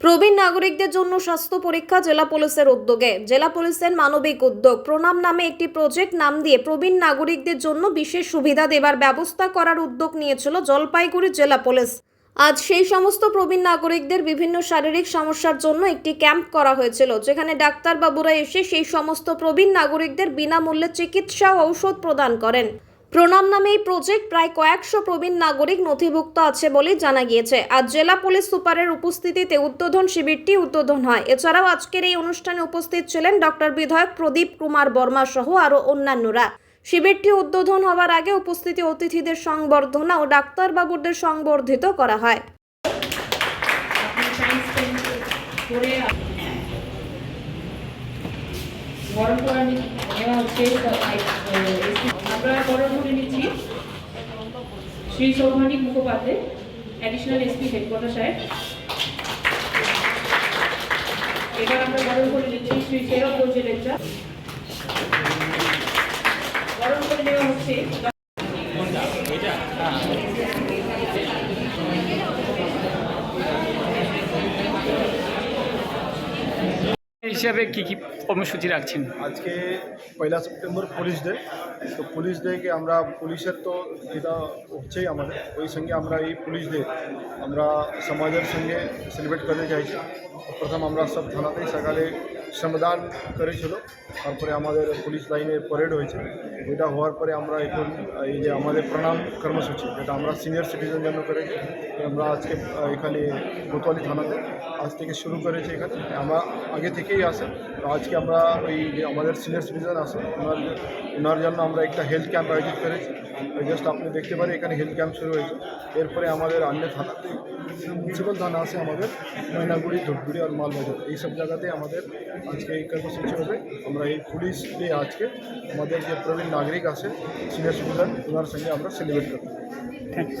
প্রবীণ নাগরিকদের জন্য স্বাস্থ্য পরীক্ষা জেলা পুলিশের উদ্যোগে। জেলা পুলিশের মানবিক উদ্যোগ। প্রণাম নামে একটি প্রজেক্ট নাম দিয়ে প্রবীণ নাগরিকদের জন্য বিশেষ সুবিধা দেবার ব্যবস্থা করার উদ্যোগ নিয়েছিল জলপাইগুড়ি জেলা পুলিশ। আজ সেই সমস্ত প্রবীণ নাগরিকদের বিভিন্ন শারীরিক সমস্যার জন্য একটি ক্যাম্প করা হয়েছিল, যেখানে ডাক্তারবাবুরা এসে সেই সমস্ত প্রবীণ নাগরিকদের বিনামূল্যে চিকিৎসা ও ঔষধ প্রদান করেন। প্রণাম নামে এই প্রজেক্ট প্রায় কয়েকশো প্রবীণ নাগরিক নথিভুক্ত আছে বলেই জানা গিয়েছে। আজ জেলা পুলিশ সুপারের উপস্থিতিতে উদ্বোধন শিবিরটি উদ্বোধন হয়। এছাড়াও আজকের এই অনুষ্ঠানে উপস্থিত ছিলেন ডক্টর বিধায়ক প্রদীপ কুমার বর্মা সহ আরও অন্যান্যরা। শিবিরটি উদ্বোধন হওয়ার আগে উপস্থিতি অতিথিদের সংবর্ধনা ও ডাক্তারবাবুদের সংবর্ধিত করা হয়। আমরা গরম করে নিচ্ছি Shri Soubhanik Mukhopadhyay additional SP headquarter সাহেব। এবার আমরা গরম করে নিচ্ছি শ্রী সেরব বলছে লেকচার গরম করে নেওয়া হচ্ছে। হিসাবে কি কি কর্মসূচি রাখছেন? আজকে পয়লা সেপ্টেম্বর পুলিশ ডে। তো পুলিশ ডেকে আমরা, পুলিশের তো যেটা হচ্ছেই আমাদের। ওই সঙ্গে আমরা এই পুলিশ ডে আমরা সমাজের সঙ্গে সেলিব্রেট করতে চাইছি। প্রথম আমরা সব থানাতেই সকালে শ্রমদান করেছিল। তারপরে আমাদের পুলিশ লাইনে প্যারেড হয়েছে। ওইটা হওয়ার পরে আমরা এখন এই যে আমাদের প্রণাম কর্মসূচি, যেটা আমরা সিনিয়র সিটিজেন জন্য করেছি আমরা আজকে এখানে কোতোয়ালি থানাতে আজ থেকে শুরু করেছি এখানে। আমরা আগে থেকেই আসে। আজকে আমরা ওই যে আমাদের সিনিয়র সিটিজেন আসে, ওনার ওনার জন্য আমরা একটা হেলথ ক্যাম্প আয়োজিত করেছি। জাস্ট আপনি দেখতে পারেন, এখানে হেলথ ক্যাম্প শুরু হয়েছে। এরপরে আমাদের অন্য থানাতে মিউনিসিপ্যাল থানা আছে আমাদের, ময়নাগুড়ি, ধূপগুড়ি আর মালবাজার। এইসব জায়গাতে আমাদের আজকে এই কর্মসূচি হবে আমরা এই পুলিশ ডে আজকে আমাদের যে প্রবীণ নাগরিক আছে সিনিয়র সিটিজেন ওনার সঙ্গে আমরা সেলিব্রেট করতে থ্যাংক ইউ